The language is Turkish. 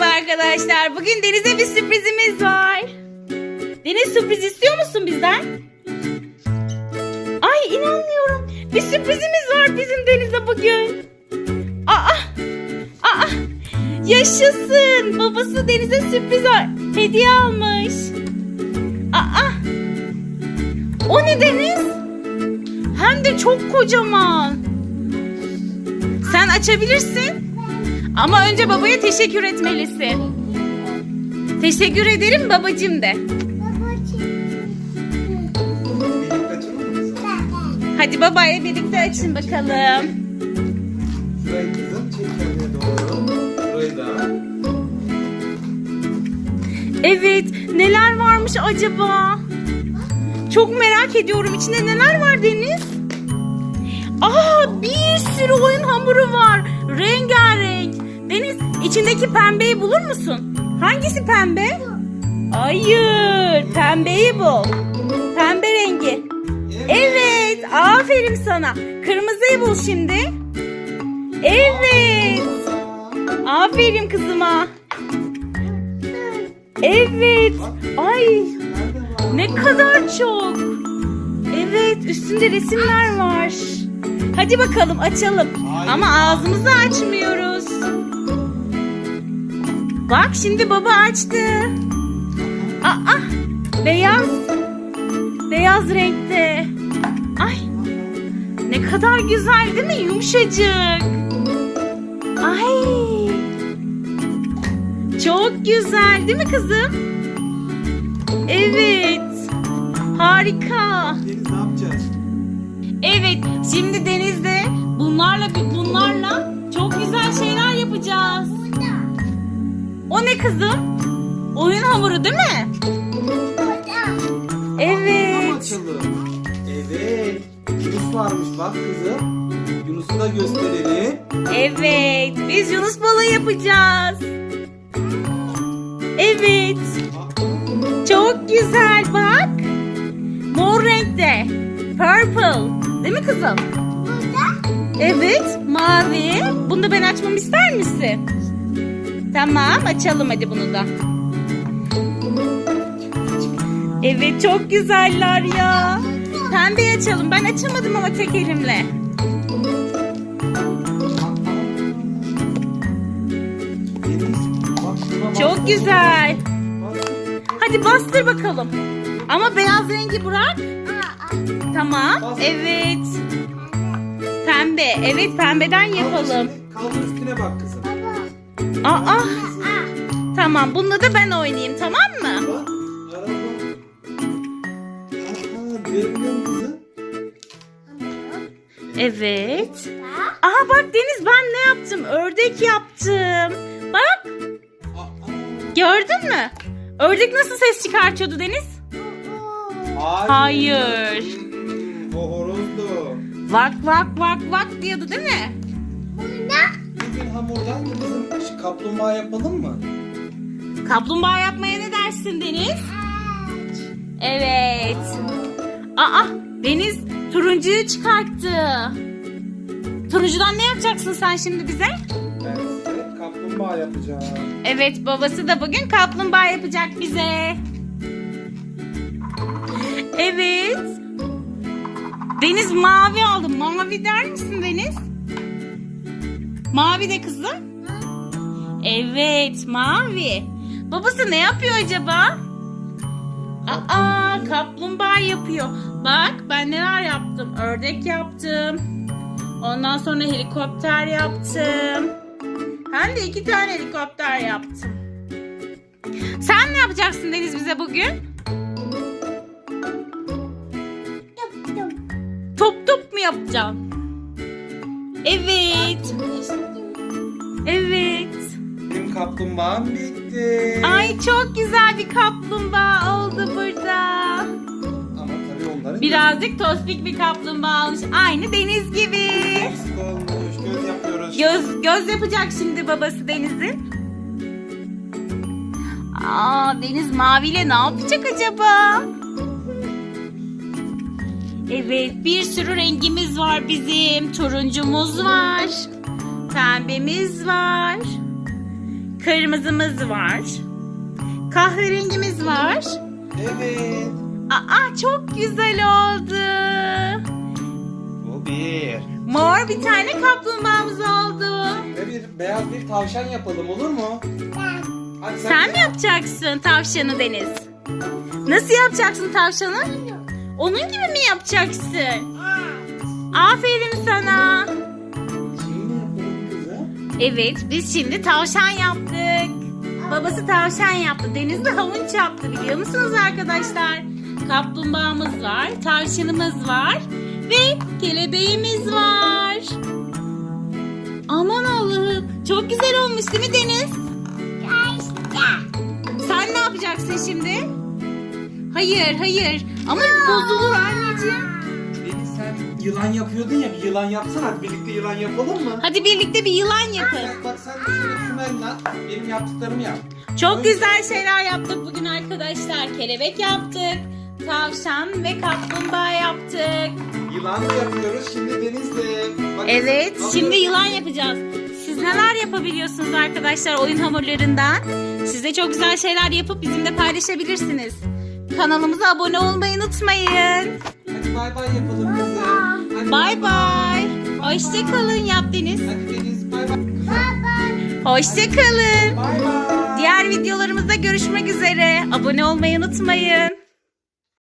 Merhaba arkadaşlar. Bugün Deniz'e bir sürprizimiz var. Deniz sürpriz istiyor musun bizden? Ay inanmıyorum. Bir sürprizimiz var bizim Deniz'e bugün. Aa! Aa! Yaşasın. Babası Deniz'e sürpriz var. Hediye almış. Aa! O ne Deniz? Hem de çok kocaman. Sen açabilirsin. Ama önce babaya teşekkür etmelisin. Teşekkür ederim babacım de. Hadi babaya birlikte açın bakalım. Evet, neler varmış acaba? Çok merak ediyorum. İçinde neler var Deniz? Aa, bir sürü oyun hamuru var. Rengarenk. Deniz, içindeki pembeyi bulur musun? Hangisi pembe? Hayır, pembeyi bul. Pembe rengi. Evet, aferin sana. Kırmızıyı bul şimdi. Evet. Aferin kızıma. Evet. Ay ne kadar çok. Evet üstünde resimler var. Hadi bakalım açalım. Ama ağzımızı açmıyoruz. Bak şimdi baba açtı. Aa beyaz. Beyaz renkte. Ay ne kadar güzel değil mi? Yumuşacık. Ay. Çok güzel değil mi kızım? Evet. Harika. Deniz ne yapacağız? Evet, şimdi denizde bunlarla bunlarla çok güzel şeyler yapacağız. O ne kızım? Oyun hamuru değil mi? Tam Evet. Evet. Yunus varmış bak kızım. Yunus'u da gösterelim. Evet, biz Yunus balığı yapacağız. Evet. Bak, Çok güzel bak. Mor renkte. Purple. Değil mi kızım? Evet, mavi. Bunu da ben açmamı ister misin? Tamam, açalım hadi bunu da. Evet, çok güzeller ya. Pembe açalım. Ben açamadım ama tek elimle. Çok güzel. Hadi bastır bakalım. Ama beyaz rengi bırak. Tamam. Evet. Pembe. Evet pembeden yapalım. Kaldır üstüne bak kızım. Aa. Tamam. Bununla da ben oynayayım tamam mı? Bak. Araba. Aha, görebiliyor musun kızım? Evet. Aha bak Deniz ben ne yaptım? Ördek yaptım. Bak. Gördün mü? Ördek nasıl ses çıkartıyordu Deniz? Hayır. Hayır. O horozdu. Vak vak vak vak diyordu değil mi? Bugün hamurdan kızım kaplumbağa yapalım mı? Kaplumbağa yapmaya ne dersin Deniz? Evet. Aa Deniz turuncuyu çıkarttı. Turuncudan ne yapacaksın sen şimdi bize? Ben size kaplumbağa yapacağım. Evet babası da bugün kaplumbağa yapacak bize. Evet. Deniz mavi aldım. Mavi der misin Deniz? Mavi de kızım. Evet mavi. Babası ne yapıyor acaba? Aa kaplumbağa yapıyor. Bak ben neler yaptım. Ördek yaptım. Ondan sonra helikopter yaptım. Hem de iki tane helikopter yaptım. Sen ne yapacaksın Deniz bize bugün? Top top mu yapacaksın? Evet. Evet. Benim kaplumbağam bitti. Ay çok güzel bir kaplumbağa oldu burada. Ama tabii onların Birazcık tospik bir kaplumbağa olmuş. Aynı Deniz gibi. eksik olmuş. Göz yapıyoruz. Göz göz yapacak şimdi babası Deniz'in. Aa Deniz maviyle ne yapacak acaba? Evet bir sürü rengimiz var bizim. Turuncumuz var. Pembemiz var. Kırmızımız var. Kahverengimiz var. Evet. Aa çok güzel oldu. Bu bir. Mor bir tane kaplumbağamız oldu. Ve bir beyaz bir tavşan yapalım olur mu? Hadi Sen mi yapacaksın tavşanı Deniz? Nasıl yapacaksın tavşanı? Onun gibi mi yapacaksın? Aferin sana. Evet biz şimdi tavşan yaptık. Babası tavşan yaptı. Deniz de havuç yaptı biliyor musunuz arkadaşlar? Kaplumbağamız var, tavşanımız var ve kelebeğimiz var. Aman Allah'ım çok güzel olmuş değil mi Deniz? Sen ne yapacaksın şimdi? Hayır hayır ama bozulur anneciğim. Deniz sen yılan yapıyordun ya bir yılan yapsana hadi birlikte yılan yapalım mı? Hadi birlikte bir yılan yapın. Sen, bak sen de şöyle kümenle benim yaptıklarımı yap. Çok güzel şeyler yaptık bugün arkadaşlar. Kelebek yaptık, tavşan ve kaplumbağa yaptık. Yılan da yapıyoruz şimdi denizde. Bak, Evet, şimdi yılan yapacağız. Siz neler yapabiliyorsunuz arkadaşlar oyun hamurlarından? Siz de çok güzel şeyler yapıp bizimle paylaşabilirsiniz. Kanalımıza abone olmayı unutmayın. Hadi bay bay yapalım kızım. Bay bay. Hoşçakalın yap Deniz. Hadi Deniz bay bay. Hoşçakalın. Bay bay. Diğer videolarımızda görüşmek üzere. Abone olmayı unutmayın.